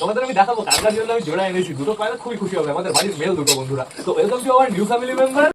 তোমাদের আমি দেখাবো কার জন্য আমি জোড়া এনেছি। দুটো পায়রা খুবই খুশি হবে, আমাদের বাড়ির মেল দুটো, বন্ধুরা। তো welcome to our new family member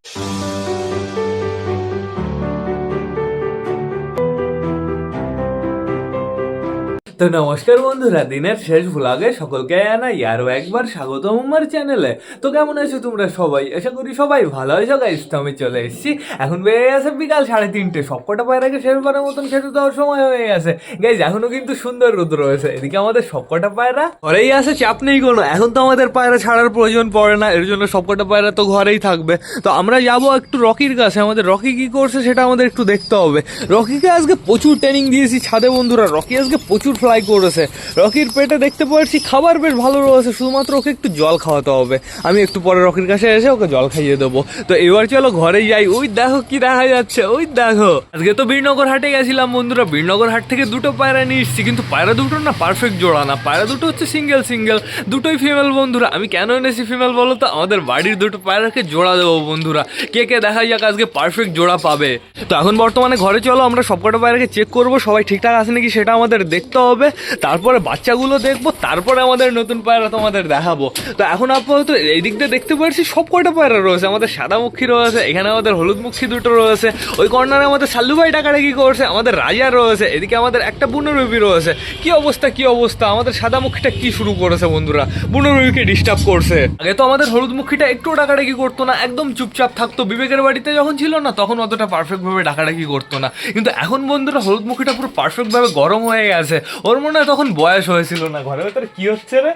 তো নমস্কার বন্ধুরা, দিনের শেষ ভ্লগে সকলকে জানাই আরও একবার স্বাগতম আমার চ্যানেলে তো কেমন আছো তোমরা সবাই? আশা করি সবাই ভালো আছো গাইস তো আমি চলে এসেছি। এখন বেড়ে গেছে বিকাল সাড়ে তিনটে। সবকটা পায়রাকে শেষবারের মতন খেতে দেওয়ার সময় হয়ে গেছে। গাইজ এখনও কিন্তু সুন্দর রোদ রয়েছে এদিকে আমাদের সবকটা পায়রা ঘরেই আছে, চাপ নেই কোনো। এখন তো আমাদের পায়রা ছাড়ার প্রয়োজন পড়ে না, এর জন্য সবকটা পায়রা তো ঘরেই থাকবে। তো আমরা যাব একটু রকির কাছে। আমাদের রকি কি করছে সেটা আমাদের একটু দেখতে হবে। রকিকে আজকে প্রচুর ট্রেনিং দিয়েছি ছাদে বন্ধুরা। রকি আজকে প্রচুর ফ্লাই করেছে রকির পেটে দেখতে পাচ্ছি খাবার বেশ ভালো রয়েছে, শুধুমাত্র ওকে একটু জল খাওয়াতে হবে। আমি একটু পরে রকির কাছে এসে ওকে জল খাইয়ে দেবো। তো এবার চলো ঘরে যাই। ওই দেখো কি দেখা যাচ্ছে, ওই দেখো। আজকে তো বীরনগর হাটে গেছিলাম বন্ধুরা। বীরনগর হাট থেকে দুটো পায়রা নিয়ে এসেছি, কিন্তু পায়রা দুটো না পারফেক্ট জোড়া না। পায়রা দুটো হচ্ছে সিঙ্গেল সিঙ্গেল দুটোই ফিমেল বন্ধুরা। আমি কেন এনেছি ফিমেল বলো তো? আমাদের বাড়ির দুটো পায়রাকে জোড়া দেবো বন্ধুরা। কে কে দেখা যাক আজকে পারফেক্ট জোড়া পাবে। তো এখন বর্তমানে ঘরে চলো, আমরা সবকটা পায়রাকে চেক করব। সবাই ঠিকঠাক আছে নাকি সেটা আমাদের দেখতে হবে। তারপরে বাচ্চাগুলো দেখব, তারপরে আমাদের নতুন পায়রা তোমাদের দেখাবো। তো এখন আপাতত এই দিক দিয়ে দেখতে পাচ্ছি সব কয়টা পায়রা রয়েছে। আমাদের সাদামুখী রয়েছে, এখানে আমাদের হলুদ হলুদমুখী দুটো রয়েছে, ওই কর্নারে আমাদের সাল্লুভাই টাকাটাকি করছে, আমাদের রাজা রয়েছে, এদিকে আমাদের একটা বুনোরবি রয়েছে। কি অবস্থা কি অবস্থা? আমাদের সাদামুখীটা কি শুরু করেছে বন্ধুরা? বুনোরবিকে ডিস্টার্ব করছে। আগে তো আমাদের হলুদ হলুদমুখীটা একটু ডাকাডাকি করতো না, একদম চুপচাপ থাকতো। বিবেকের বাড়িতে যখন ছিল না, তখন অতটা পারফেক্ট ভাবে ডাকাডাকি করতো না। কিন্তু এখন বন্ধুরা হলুদ হলুদমুখীটা পুরো পারফেক্ট ভাবে গরম হয়ে গেছে। ওর মনে হয় তখন বয়স হয়েছিল না, ঘরের ভেতরে কি হচ্ছে রে?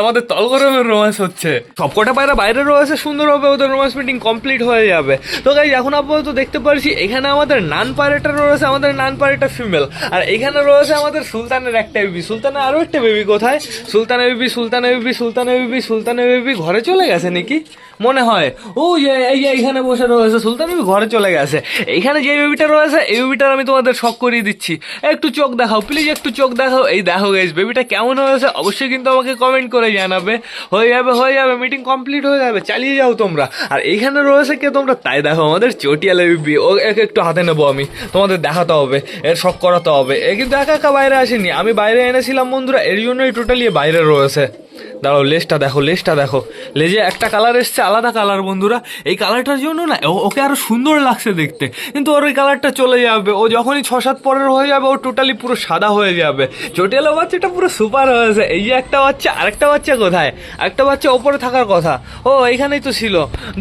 আমাদের তল গরমের রোমান্স হচ্ছে। সবকটা পায়রা বাইরে রয়েছে সুন্দরভাবে ওদের রোমান্স মিটিং কমপ্লিট হয়ে যাবে। তো গাই এখন আপাতত দেখতে পারছি, এখানে আমাদের নান পায়রাটা রয়েছে, আমাদের নান পায়রাটা ফিমেল আর এখানে রয়েছে আমাদের সুলতানের একটা বেবি সুলতানের আরও একটা বেবি কোথায়? সুলতানের বেবি সুলতানের বেবি সুলতানের বেবি সুলতানের বেবি ঘরে চলে গেছে নাকি? মনে হয়, ও যে এই এইখানে বসে রয়েছে সুলতান বেবি, ঘরে চলে গেছে। এইখানে যে বেবিটা রয়েছে, এই বেবিটার আমি তোমাদের শখ করিয়ে দিচ্ছি। একটু চোখ দেখাও প্লিজ একটু চোখ দেখাও। এই দেখো গেছ বেবিটা কেমন হয়েছে, অবশ্যই কিন্তু আমাকে কমেন্ট করে জানাবে। হয়ে যাবে হয়ে যাবে মিটিং কমপ্লিট হয়ে যাবে, চালিয়ে যাও তোমরা। আর এইখানে রয়েছে কে তোমরা? তাই দেখো, আমাদের চটিয়ালে বেবি ও একে, একটু হাতে নেব আমি। তোমাদের দেখাতে হবে, এর শখ করাতে হবে। এ কিন্তু একা একা বাইরে আসেনি, আমি বাইরে এনেছিলাম বন্ধুরা, এর জন্যই টোটালি বাইরে রয়েছে। দাঁড়াও লেসটা দেখো লেসটা দেখো। লেজে একটা কালার এসছে, আলাদা কালার বন্ধুরা। এই কালারটার জন্য না ওকে আরও সুন্দর লাগছে দেখতে। কিন্তু ওর ওই কালারটা চলে যাবে। ও যখনই ছ সাত পরের হয়ে যাবে, ও টোটালি পুরো সাদা হয়ে যাবে। চটিয়ালা বাচ্চাটা পুরো সুপার হয়েছে। এই যে একটা বাচ্চা, আরেকটা বাচ্চা কোথায়? একটা বাচ্চা ওপরে থাকার কথা। ও, এইখানেই তো ছিল।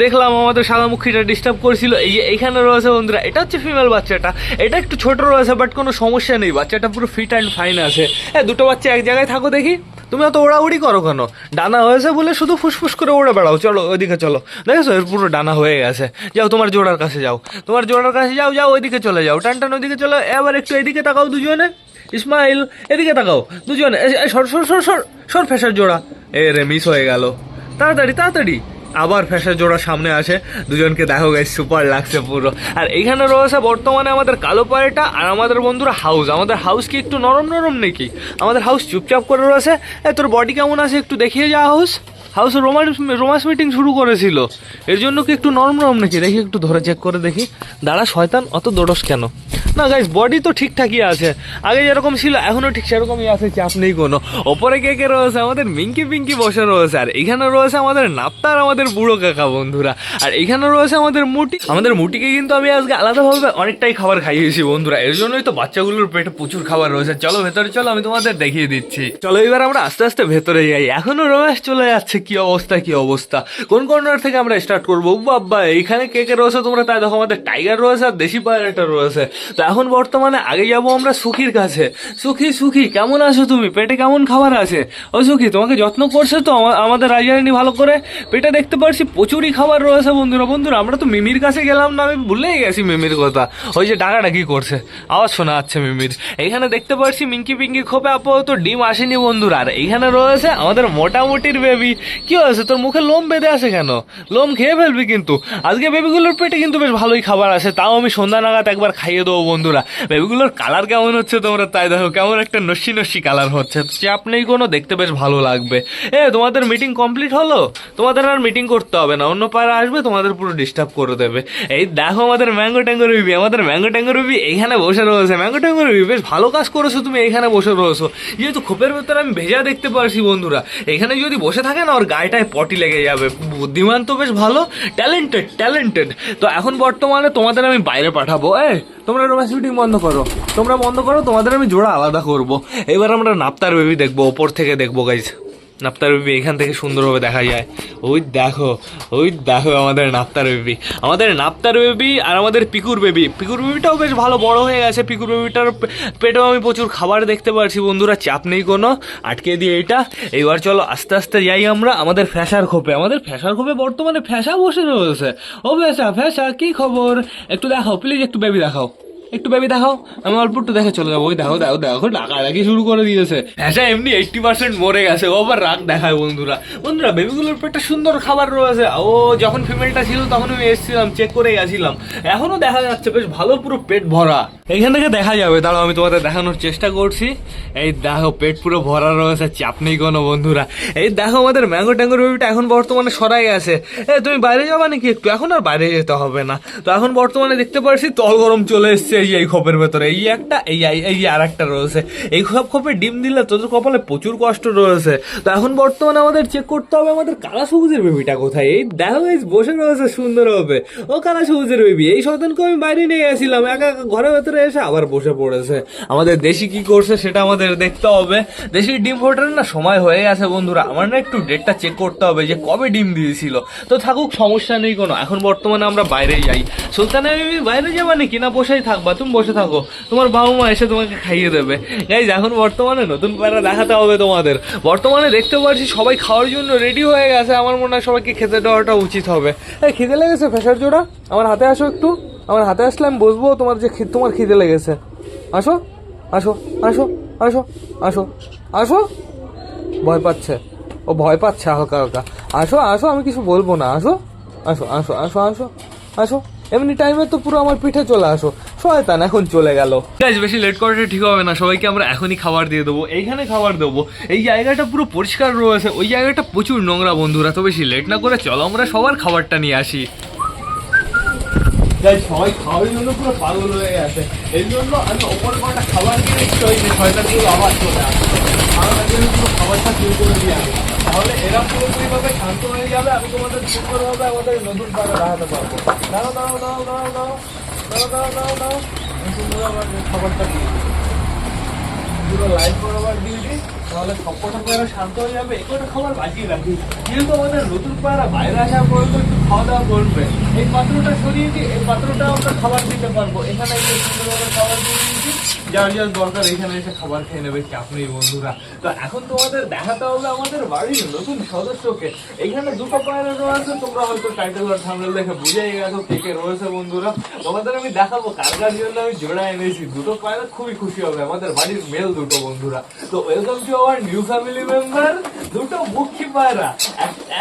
দেখলাম আমাদের সাদা সাদামুখীটা ডিস্টার্ব করছিল। এই যে এইখানে রয়েছে বন্ধুরা, এটা হচ্ছে ফিমেল বাচ্চাটা। এটা একটু ছোট রয়েছে বাট কোনো সমস্যা নেই। বাচ্চাটা পুরো ফিট অ্যান্ড ফাইন আছে। হ্যাঁ দুটো বাচ্চা এক জায়গায় থাকো দেখি। তুমি অত ওড়াউড়ি করো কেন? ডানা হয়েছে বলে শুধু ফুসফুস করে ওড়ে বেড়াও। চলো, ওইদিকে চলো। দেখেছ? এর পুরো ডানা হয়ে গেছে। যাও, তোমার জোড়ার কাছে যাও। তোমার জোড়ার কাছে যাও যাও, ওইদিকে চলে যাও। টান টান, ওইদিকে চলো। এবার একটু এদিকে তাকাও দুজনে। ইসমাইল এদিকে তাকাও। দুজনে সর সর সর সর সর ফেসার জোড়া। এ রে মিস হয়ে গেল। তাড়াতাড়ি তাড়াতাড়ি। আবার ফ্যাশন জোড়া সামনে আসে। দুজনকে দেখো গাই সুপার লাগছে পুরো। আর এখানে রয়েছে বর্তমানে আমাদের কালো পায়রাটা আর আমাদের বন্ধুরা হাউস আমাদের হাউস কি একটু নরম নরম নাকি? আমাদের হাউস চুপচাপ করে রয়েছে। এ, তোর বডি কেমন আছে একটু দেখিয়ে যা house house romance romance meeting শুরু করেছিল। এর জন্য কি একটু নরম নরম নাকি? দেখি একটু ধরে চেক করে দেখি। দাঁড়া, শয়তান, অত দোড়স কেন? না গাইস বডি তো ঠিকঠাকই আছে। আগে যেরকম ছিল, এখনও ঠিক সেরকমই আছে, চাপ নেই কোনো। ওপরে কে কে রয়েছে? আমাদের মিঙ্কি পিঙ্কি বসে রয়েছে, আর এখানে রয়েছে আমাদের নাপ্তার আমাদের বুড়ো কাকা বন্ধুরা। আর এখানে রয়েছে আমাদের মুটি। আমাদের মুটিকে কিন্তু আমি আজকে আলাদাভাবে অনেকটাই খাবার খাইয়েছি বন্ধুরা। এর জন্যই তো বাচ্চাগুলোর পেটে প্রচুর খাবার রয়েছে। চলো, ভেতরে চলো, আমি তোমাদের দেখিয়ে দিচ্ছি। চলো, এবার আমরা আস্তে আস্তে ভেতরে যাই। এখনও রমেশ চলে যাচ্ছে। কি অবস্থা কি অবস্থা? কোন কর্নার থেকে আমরা স্টার্ট করব? বাবা, এইখানে কে কে রয়েছে তোমরা তাই দেখো। আমাদের টাইগার রয়েছে আর দেশি পায়রাটা রয়েছে। তো এখন বর্তমানে আগে যাব আমরা সুখীর কাছে। সুখী সুখী, কেমন আছো তুমি? পেটে কেমন খাবার আছে? ও সুখী, তোমাকে যত্ন করছে তো আমা- আমাদের রাজারানি ভালো করে? পেটে দেখতে পারছি প্রচুরই খাবার রয়েছে বন্ধুরা। বন্ধুরা, আমরা তো মিমির কাছে গেলাম না, আমি ভুলেই গেছি মিমির কথা। ওই যে ডাকাটা কি করছে? আওয়াজ শোনা যাচ্ছে মিমির। এখানে দেখতে পারছি মিঙ্কি পিঙ্কি খোপে আপাতত ডিম আসেনি বন্ধুরা। আর এইখানে রয়েছে আমাদের মোটামুটির বেবি কি হয়েছে? তোর মুখে লোম বেঁধে আছে কেন? লোম খেয়ে ফেলবি কিন্তু। আজকে বেবিগুলোর পেটে কিন্তু বেশ ভালোই খাবার আছে। তাও আমি সন্ধ্যা নাগাদ একবার খাইয়ে দেবো বন্ধুরা। বেবিগুলোর কালার কেমন হচ্ছে তোমরা? তাই দেখো, কেমন একটা নস্যি নস্যি কালার হচ্ছে। চাপ নেই কোনো দেখতে বেশ ভালো লাগবে। এ, তোমাদের মিটিং কমপ্লিট হলো? তোমাদের আর মিটিং করতে হবে না। অন্য পায়রা আসবে, তোমাদের পুরো ডিস্টার্ব করে দেবে। এই দেখো আমাদের ম্যাঙ্গো ট্যাঙ্গো রুবি আমাদের ম্যাঙ্গো ট্যাঙ্গো রুবি এইখানে বসে রয়েছে। ম্যাঙ্গো ট্যাঙ্গো রুবি বেশ ভালো কাজ করেছ তুমি এইখানে বসে রয়েছো। যেহেতু খোপের ভেতরে আমি ভেজা দেখতে পারছি বন্ধুরা। এখানে যদি বসে থাকে না, ওর গায়েটায় পটি লেগে যাবে। বুদ্ধিমান তো বেশ ভালো। ট্যালেন্টেড ট্যালেন্টেড তো এখন বর্তমানে তোমাদের আমি বাইরে পাঠাবো। এ তোমরা রোম্যান্স মিটিং বন্ধ করো। তোমরা বন্ধ করো, তোমাদের আমি জোড়া আলাদা করব। এবার আমরা নাপ্তার বেবি দেখব, ওপর থেকে দেখব গাইজ নাপ্তার বেবি এখান থেকে সুন্দরভাবে দেখা যায়। ওই দেখো ওই দেখো আমাদের নাপ্তার বেবি আমাদের নাপ্তার বেবি আর আমাদের পিকুর বেবি পিকুর বেবিটাও বেশ ভালো, বড় হয়ে গেছে। পিকুর বেবিটার পেটেও আমি প্রচুর খাবার দেখতে পাচ্ছি, বন্ধুরা। চাপ নেই কোনো, আটকে দিয়ে এটা। এইবার চলো, আস্তে আস্তে যাই আমরা আমাদের ফ্যাশার খোপে। আমাদের ফ্যাশার খোপে বর্তমানে ফ্যাশা বসে রয়েছে। ও ফ্যাশা ফ্যাশা, কী খবর? একটু দেখাও প্লিজ একটু বেবি দেখাও। একটু বেবি দেখাও। আমি অল্প একটু দেখে চলে যাব। ওই দেখো দেখো দেখো, ডাকাডাকি শুরু করে দিয়েছে। হ্যাঁ এমনি এইটটি পার্সেন্ট মরে গেছে। ও আবার রাগ দেখায় বন্ধুরা। বন্ধুরা বেবিগুলোর পেটে সুন্দর খাবার রয়েছে। ও, যখন ফিমেলটা ছিল, তখন আমি এসেছিলাম চেক করে গেছিলাম। এখনও দেখা যাচ্ছে, বেশ ভালো পুরো পেট ভরা। এইখান থেকে দেখা যাবে। দাঁড়াও, আমি তোমাদের দেখানোর চেষ্টা করছি। এই দেখো, পেট পুরো ভরা রয়েছে। চাপ নেই কোনো, বন্ধুরা। এই দেখো, আমাদের ম্যাঙ্গো ট্যাঙ্গো বেবিটা এখন বর্তমানে সরাই গেছে তুমি বাইরে যাবা নাকি একটু? এখন আর বাইরে যেতে হবে না। তো এখন বর্তমানে দেখতে পাচ্ছি তল গরম চলে এসছে। এই এই খোপের ভেতরে, এই একটা, এই, এই- আর একটা রয়েছে। এই সব খোপে ডিম দিলে তোদের কপালে প্রচুর কষ্ট রয়েছে। তো এখন বর্তমানে আমাদের চেক করতে হবে আমাদের কালা সবুজের বেবিটা কোথায়? এই দেখো, এই বসে রয়েছে সুন্দর হবে ও কালা সবুজের বেবি, এই শতানকে আমি বাইরে নিয়ে গেছিলাম, একা ঘরের ভেতরে এসে আবার বসে পড়েছে। আমাদের দেশি কি করছে সেটা আমাদের দেখতে হবে। দেশি ডিম ফোটার না সময় হয়ে গেছে বন্ধুরা। আমার না একটু ডেটটা চেক করতে হবে যে কবে ডিম দিয়েছিল। তো থাকুক, সমস্যা নেই কোনো। এখন বর্তমানে আমরা বাইরে যাই। সুলতানা বাইরে যাবা নাকি? না, বসেই থাকবা। তুমি বসে থাকো, তোমার বাবা মা এসে তোমাকে খাইয়ে দেবে। গাইজ এখন বর্তমানে নতুন পায়রা দেখাতে হবে তোমাদের। বর্তমানে দেখতে পাচ্ছি সবাই খাওয়ার জন্য রেডি হয়ে গেছে। আমার মনে হয় সবাইকে খেতে দেওয়াটা উচিত হবে। এই, খিদে লেগেছে ফেসার জোড়া? আমার হাতে আসো একটু। আমার হাতে আসলে আমি বসবো, তোমার যে তোমার খিদে লেগেছে। আসো আসো আসো আসো আসো আসো। ভয় পাচ্ছে। ও ভয় পাচ্ছে, হালকা হালকা। আসো আসো, আমি কিছু বলব না। আসো আসো আসো আসো আসো আসো। এমনি টাইমে তো পুরো আমার পিঠে চলে আসো। শয়তান, এখন চলে গেল। গাইজ বেশি লেট করাটা ঠিক হবে না। সবাইকে আমরা এখনই খাবার দিয়ে দেবো। এইখানে খাবার দেবো। এই জায়গাটা পুরো পরিষ্কার রয়েছে। ওই জায়গাটা প্রচুর নোংরা বন্ধুরা। তো বেশি লেট না করে চলো আমরা সবার খাবারটা নিয়ে আসি। গাইজ সবাই খাওয়ার জন্য পুরো পাগল হয়ে গেছে। এই জন্য আমি ওপর কটা খাবার আবার খাবারটা দাঁড়াও দাঁড়াও দাঁড়াও দাঁড়াও দাঁড়াও। আমি সুন্দরভাবে খাবারটা দিয়ে। পুরো লাইভ বরাবর দিয়ে দিই, তাহলে সবকটা পায়রা শান্ত হয়ে যাবে। একটা খাবার বাঁচিয়ে রাখি। যেহেতু আমাদের নতুন পায়রা বাইরে আসা পর্যন্ত একটু খাওয়া দাওয়া করবে, এই পাত্রটা সরিয়ে দিয়ে এই পাত্রটা আমরা খাবার দিতে পারব। এখানে সুন্দরভাবে খাবার দিয়ে দিয়েছি। যার যার দরকার, এখানে এসে খাবার খেয়ে নেবে চাপ নেই বন্ধুরা? তো এখন তোমাদের দেখাতে হবে আমাদের বাড়ির নতুন সদস্যকে। এখানে দুটো পায়রা রয়েছে, তোমরা হয়তো টাইটেল আর থাম্বনেল দেখে বুঝেই গেছো কে কে রয়েছে বন্ধুরা। তোমাদের আমি দেখাবো কার কার জন্য আমি জোড়া এনেছি। দুটো পায়রা খুবই খুশি হবে, আমাদের বাড়ির মেল দুটো বন্ধুরা। তো welcome to our new family member দুটো মুখী পায়রা।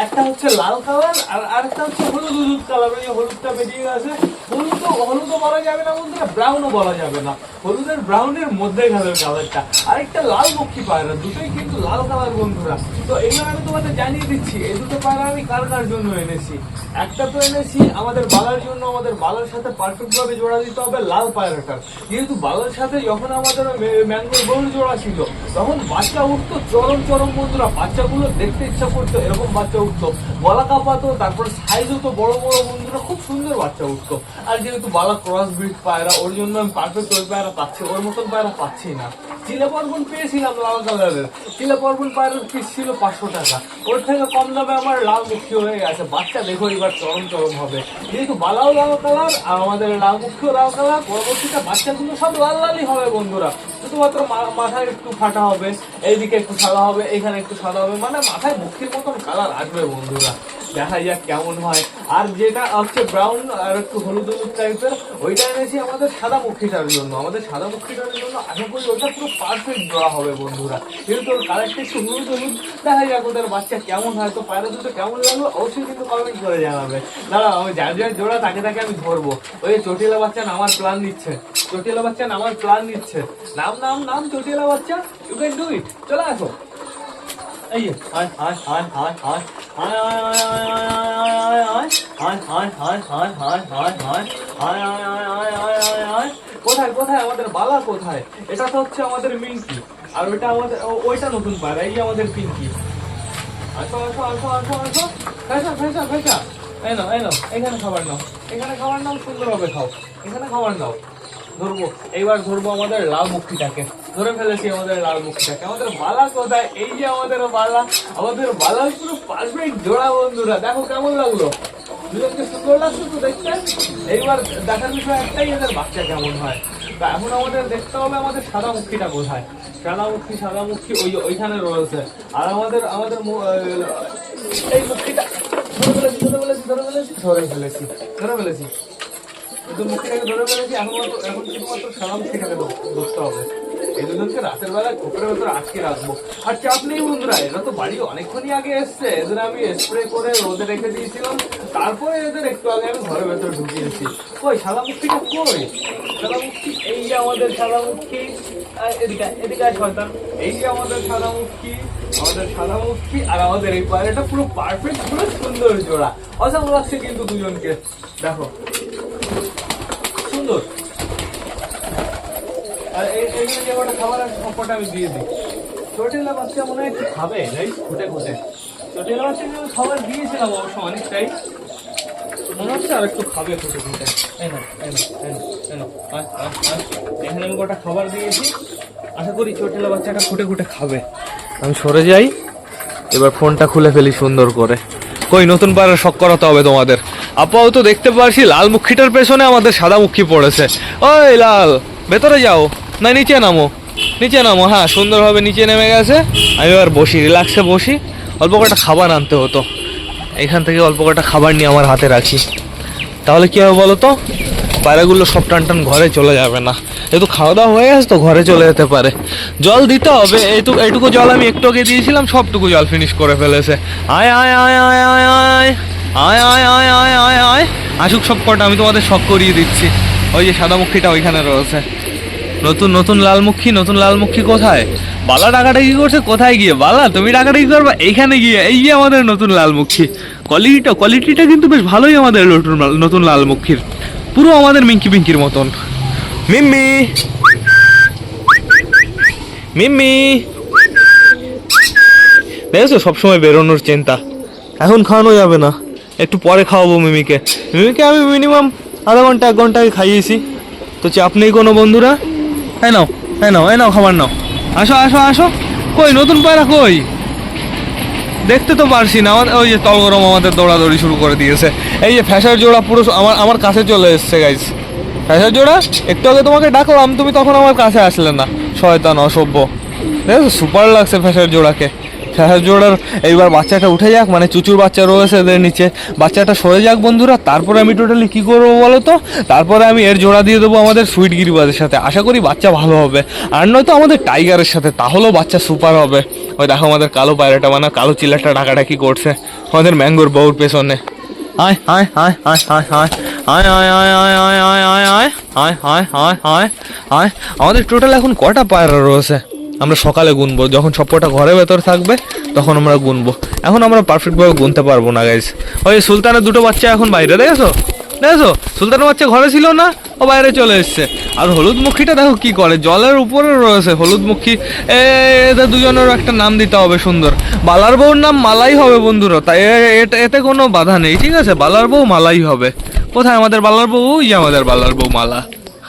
একটা হচ্ছে লাল কালার আর আরেকটা হচ্ছে হলুদ হলুদ কালার হলুদটা বেরিয়ে গেছে। হলুদ হলুদও বলা যাবে না বন্ধুরা ব্রাউনও বলা যাবে না। হলুদের ব্রাউনের মধ্যে গেল কালারটা আরেকটা লাল মুখী পায়রা, দুটোই কিন্তু লাল কালার বন্ধুরা। তো এগুলো আমি তোমাদের জানিয়ে দিচ্ছি, এই দুটো পায়রা আমি কার কার জন্য এনেছি? একটা তো এনেছি আমাদের বালার জন্য, আমাদের বালার সাথে পারফেক্ট ভাবে জোড়া দিতে হবে লাল পায়রাটার যেহেতু বালার সাথে যখন আমাদের ম্যাঙ্গোর গরু জোড়া ছিল, তখন বাচ্চা উঠতো, চরম চরম বন্ধুরা। বাচ্চাগুলো দেখতে ইচ্ছা করতো, এরকম বাচ্চা উঠতো। গলা কাঁপাতো, তারপর সাইজও তো বড় বড় বন্ধুরা, খুব সুন্দর বাচ্চা উঠতো। আর যেহেতু বালা ক্রস ব্রিড পায়রা, ওর জন্য আমি পারফেক্ট ওই পায়রা পাচ্ছি, ওর মতন পায়রা পাচ্ছি না। চিলে পর্বন পেয়েছিলাম লাল কালারের। চিলে পর্বন পায়রার পিস ছিল পাঁচশো টাকা। ওর থেকে কম দামে আমার লাল মুখী হয়ে গেছে। বাচ্চা দেখো এবার চরম চরম হবে। যেহেতু বালাও লাল কালার আর আমাদের লাল মুখীও লাল কালার, পরবর্তীতে বাচ্চাগুলো সব লাল লালই হবে বন্ধুরা। শুধুমাত্র মাথায় একটু ফাটা হবে, এইদিকে একটু সাদা হবে, এখানে একটু সাদা হবে মানে মাথায় মুখির মতন কালার আসবে বন্ধুরা। দেখা যাক কেমন হয়। আর যেটা হচ্ছে ব্রাউন আর একটু হলুদ হলুদ টাইপের ওইটা এনেছি আমাদের সাদা মুখিটার জন্য। আমাদের সাদা মুখিটার জন্য আশা করি ওটা পুরো পারফেক্ট দেওয়া হবে বন্ধুরা। কিন্তু ওর কালারটা একটু হলুদ হলুদ দেখা যাক ওদের বাচ্চা কেমন হয়। তো পায়রা দুটো কেমন লাগল অবশ্যই কিন্তু কমেন্ট করে জানাবে। দাঁড়াও আমি যার যার জোড়া তাকে তাকে আমি ধরবো। ওই চটিলা বাচ্চা নামার প্ল্যান দিচ্ছে চটিলা বাচ্চা নামার প্ল্যান নিচ্ছে। নাম নাম নাম চটিলা বাচ্চা ইউ ক্যান ডু ইট চলে আসো। এই যে, আয় আয় আয় আয় কোথায় কোথায় আমাদের বালা কোথায় এটা তো হচ্ছে আমাদের মিল্কি আর ওইটা আমাদের ওইটা নতুন পাড়া এই আমাদের পিঙ্কি আসো আসো আসো আসো আসো ফেসা ফেসা ফেসা এনো এনো এখানে খাবার নাও এখানে খাবার নাও সুন্দরভাবে খাও এখানে খাবার নাও ধরবো এইবার ধরবো আমাদের লাভ মুক্তিটাকে ধরে ফেলেছি আমাদের লাল মুক্তিটাকে আমাদের বালা কোথায়? এই যে আমাদের বালা। আমাদের বালা পুরো পারফেক্ট জোড়া বন্ধুরা। দেখো কেমন লাগল? দুজনকে সুন্দর লাগছে তো দেখতে? এইবার দেখার বিষয় একটাই, এদের বাচ্চা কেমন হয়? তা এখন আমাদের দেখতে হবে আমাদের সাদা মুক্তিটা কোথায়। সাদা মুক্তি সাদা মুক্তি ওই ওইখানে রয়েছে। আর আমাদের আমাদের এই মুক্তিটা ধরে ফেলেছি ধরে ফেলেছি ধরে ফেলেছি ধরে ফেলেছি ধরে ফেলেছি। কিন্তু ধরে ফেলেছি, এখন এখন শুধুমাত্র সাদা মুক্তিটাকে ধর- ধরতে হবে। এই দুজনকে রাতের বেলা খোপের ভেতর আটকে রাখব। আর চাপ নেই বন্ধুরা, এরা তো বাড়ি অনেকক্ষণই আগে এসছে। এদের আমি স্প্রে করে রোদে রেখে দিয়েছিলাম। তারপরে এদের একটু আগে আমি ঘরের ভেতর ঢুকিয়েছি। কই সাদা মুক্তিটা কই? সাদা এই যে আমাদের সাদা মুক্তি এদিকে এদিকে শয়তান। এই যে আমাদের সাদা আমাদের সাদা আর আমাদের এই পায়রাটা পুরো পারফেক্ট পুরো সুন্দর জোড়া। অসাম লাগছে কিন্তু দুজনকে। দেখো। সুন্দর। আর এই যে কটা খাবার আছে সবকটা আমি দিয়ে দিই। চটিলা বাচ্চা মনে হয় একটু খাবে রাইট খুঁটে খুঁটে চটিলা বাচ্চাকে আমি খাবার দিয়েছিলাম অবশ্য অনেকটাই। মনে হচ্ছে আর একটু খাবে খুঁটে খুঁটে এই না এই না এই না এই না আয়, আয়, আয়। এখানে আমি কটা খাবার দিয়েছি। আশা করি চটিলা বাচ্চাটা খুঁটে খুঁটে খাবে। আমি সরে যাই। এবার ফোনটা খুলে ফেলি সুন্দর করে। কই নতুন পাড়ার শখ করাতে হবে তোমাদের। আপাতত দেখতে পারছি লাল মুখিটার পেছনে আমাদের সাদা মুখি পড়েছে। ওই লাল ভেতরে যাও। না নিচে নামো নিচে নামো হ্যাঁ সুন্দরভাবে নিচে নেমে গেছে আমি এবার বসি রিল্যাক্সে বসি অল্প কটা খাবার আনতে হতো এখান থেকে অল্প কটা খাবার নিয়ে আমার হাতে রাখি তাহলে কী হবে বলো তো পায়রাগুলো সব টান টান ঘরে চলে যাবে না যেহেতু খাওয়া দাওয়া হয়ে গেছে তো ঘরে চলে যেতে পারে জল দিতে হবে এইটুকু এইটুকু জল আমি একটু আগে দিয়েছিলাম সবটুকু জল ফিনিশ করে ফেলেছে আয় আয় আয় আয় আয় আয় আয় আয় আয় আয় আয় আয় আসুক সব কটা আমি তোমাদের শখ করিয়ে দিচ্ছি ওই যে সাদামুখীটা ওইখানে রয়েছে নতুন নতুন লালমুখী নতুন লালমুখী কোথায়? বালা টাকাটা কি করছে, কোথায় গিয়ে? বালা, তুমি টাকাটা কি করবা? এইখানে গিয়ে, এই যে আমাদের নতুন লালমুখী। কোয়ালিটিটা কোয়ালিটিটা কিন্তু বেশ ভালোই আমাদের নতুন নতুন লালমুখীর। পুরো আমাদের মিঙ্কি পিঙ্কির মতন। মিম্মি! মিম্মি! দেখেছ? সবসময় বেরোনোর চিন্তা। এখন খাওয়ানো যাবে না। একটু পরে খাওয়াবো মিমিকে। মিমিকে আমি মিনিমাম আধা ঘণ্টা, এক ঘণ্টা খাইয়েছি। তো চাপ নেই কোনো বন্ধুরা? এই নাও এই নাও এই নাও খাবার নাও। আসো আসো আসো। কই, নতুন পায়রা কই? দেখতে তো পারছি না। আমার ওই যে তলগরম আমাদের দৌড়াদৌড়ি শুরু করে দিয়েছে। এই যে ফ্যাশার জোড়া পুরো আমার আমার কাছে চলে এসছে গাইজ ফ্যাশার জোড়া, একটু আগে তোমাকে ডাকলাম, তুমি তখন আমার কাছে আসলে না। শয়তান, অসভ্য। দেখো সুপার লাগছে ফ্যাশার জোড়াকে। জোড়ার এইবার বাচ্চাটা উঠে যাক মানে চুচুর বাচ্চা রয়েছে এদের নিচে বাচ্চাটা সরে যাক বন্ধুরা তারপরে আমি টোটালি কি করব বলো তো তারপরে আমি এর জোড়া দিয়ে দেবো আমাদের সুইট গিরিবাজের সাথে আশা করি বাচ্চা ভালো হবে আর নয়তো আমাদের টাইগারের সাথে তাহলেও বাচ্চা সুপার হবে ওই দেখো আমাদের কালো পায়রাটা মানে কালো চিলাটা ডাকাটা কি করছে আমাদের ম্যাঙ্গোর বউর পেছনে আয় আয় আয় আয় আয় আয় আয় আয় আয় আয় আয় আয় আয় আয় আয় আয় আয় আয় আমাদের টোটাল এখন কটা পায়রা রয়েছে আমরা সকালে গুনবো। যখন সবকটা ঘরের ভেতর থাকবে, তখন আমরা গুনবো। এখন আমরা পারফেক্টভাবে গুনতে পারব না গাইজ ওই সুলতানের দুটো বাচ্চা এখন বাইরে, দেখেছ? দেখেছ? সুলতানের বাচ্চা ঘরে ছিল না, ও বাইরে চলে এসছে। আর হলুদ মুখীটা দেখো কি করে, জলের উপরে রয়েছে হলুদ মুখী এদের দুজনের একটা নাম দিতে হবে সুন্দর। বালার বউর নাম মালাই হবে বন্ধুরা, তাই এতে কোনো বাধা নেই, ঠিক আছে? বালার বউ মালাই হবে। কোথায় আমাদের বালার বউ? ওই আমাদের বালার বউ মালা।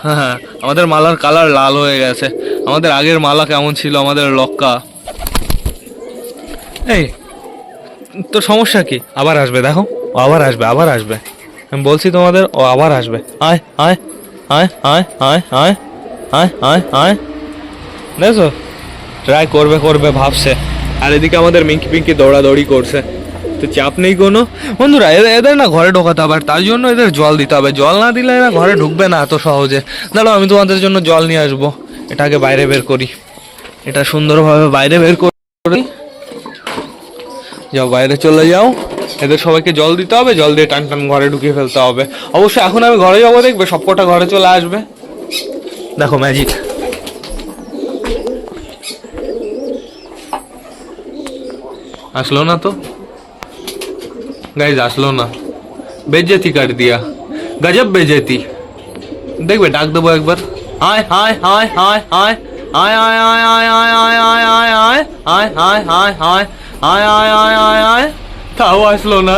হ্যাঁ আমাদের মালার কালার লাল হয়ে গেছে। আমাদের আগের মালা কেমন ছিল? আমাদের লক্কা। এই তোর সমস্যা কি? আবার আসবে, দেখো। আবার আসবে আবার আসবে। আমি বলছি তোমাদের, ও আবার আসবে। আয় আয় আয় আয় আয় আয় আয় আয় আয়। দেখছ? ট্রাই করবে করবে, ভাবছে। আর এদিকে আমাদের মিঙ্কি পিঙ্কি দৌড়াদৌড়ি করছে। তো চাপ নেই কোনো। বন্ধুরা এদের এদের না ঘরে ঢোকাতে হবে, আর তার জন্য এদের জল দিতে হবে। জল না দিলে এরা ঘরে ঢুকবে না এত সহজে। দাঁড়াও, আমি তোমাদের জন্য জল নিয়ে আসব। এটাকে বাইরে বের করি। এটা সুন্দরভাবে বাইরে বের করি। যাও, বাইরে চলে যাও। এদের সবাইকে জল দিতে হবে, জল দিয়ে টান টান ঘরে ঢুকিয়ে ফেলতে হবে। অবশ্য এখন আমি ঘরে যাব, দেখবে সবকটা ঘরে চলে আসবে। দেখো ম্যাজিক আসলো না তো? গাইজ আসলো না বেজেতি কাট দিয়া গজব বেজেতি দেখবে ডাক দেবো একবার আয় হায় হায় হায় হায় আয় আয় আয় আয় আয় আয় আয় আয় আয় আয় আয় আয় আয় আয় আয় আয় আয় আয় তাও আসলো না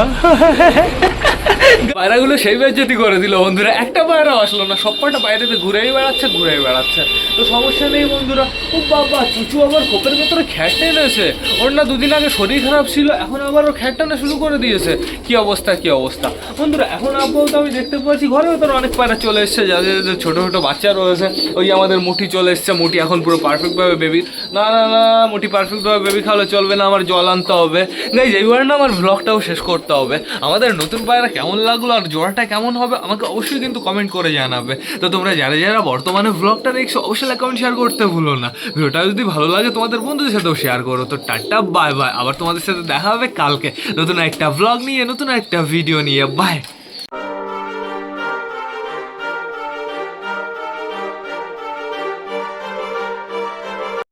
পায়রাগুলো সেই বেজ্জতি করে দিল বন্ধুরা, একটা পায়রা আসলো না, সব কটা বাইরেতে ঘুরেই বেড়াচ্ছে ঘুরেই বেড়াচ্ছে। তো সমস্যা নেই বন্ধুরা। ও বাবা, চুচু আবার কোপের ভেতরে খ্যাট টেনেছে ওর না দুদিন আগে শরীর খারাপ ছিল, এখন আবার ও খ্যাট টানা শুরু করে দিয়েছে। কি অবস্থা কি অবস্থা? বন্ধুরা, এখন আপাতত আমি দেখতে পাচ্ছি, ঘরের ভেতরে অনেক পায়রা চলে এসছে, যাদের ছোটো ছোটো বাচ্চা রয়েছে, ওই আমাদের মুটি চলে এসছে। মুটি এখন পুরো পারফেক্টভাবে বেবি না না না, মুটি পারফেক্টভাবে বেবি খাওয়ালে চলবে না, আমার জল আনতে হবে। গাইজ এইবার না আমার ব্লগটাও শেষ করতে হবে। আমাদের নতুন পায়রা কেমন লাগল আর জোড়াটা কেমন হবে আমাকে অবশ্যই কিন্তু কমেন্ট করে জানাবে। তো তোমরা যারা যারা বর্তমানে ব্লগটা দেখছ, অবশ্যই কমেন্ট শেয়ার করতে ভুলো না। ভিডিওটা যদি ভালো লাগে তোমাদের বন্ধুদের সাথেও শেয়ার করো। তো টাটা বাই বাই আবার তোমাদের সাথে দেখা হবে কালকে। নতুন একটা ব্লগ নিয়ে, নতুন একটা ভিডিও নিয়ে। বাই